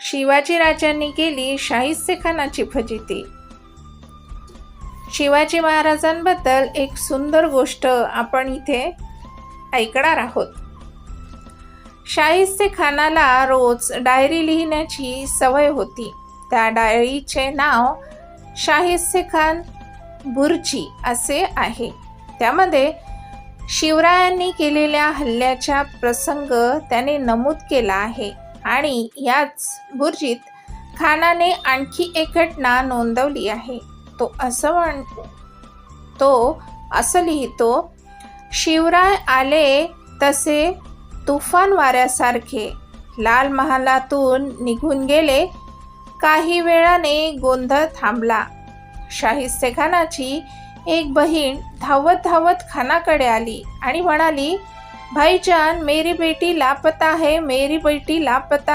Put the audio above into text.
शिवाजी राजांनी केली शाहिस्तेखानाची फजिती. शिवाजी महाराजांबद्दल एक सुंदर गोष्ट आपण इथे ऐकणार आहोत. शाहिस्ते खानाला रोज डायरी लिहिण्याची सवय होती. त्या डायरीचे नाव शाहिस्ते खान बुर्जी असे आहे. त्यामध्ये शिवरायांनी केलेल्या हल्ल्याचा प्रसंग त्याने नमूद केला आहे. आणि याच बुर्जीत खानाने आणखी एक घटना नोंदवली आहे. तो असं म्हण तो असं लिहितो शिवराय आले तसे तुफान वाऱ्यासारखे. लाल महालातून निघून गेले. काही वेळाने गोंधळ थांबला. शाहिस्ते खानाची एक बहीण धावत धावत खानाकडे आली आणि म्हणाली भाईजान मेरी बेटी लापता है मेरी बेटी लापता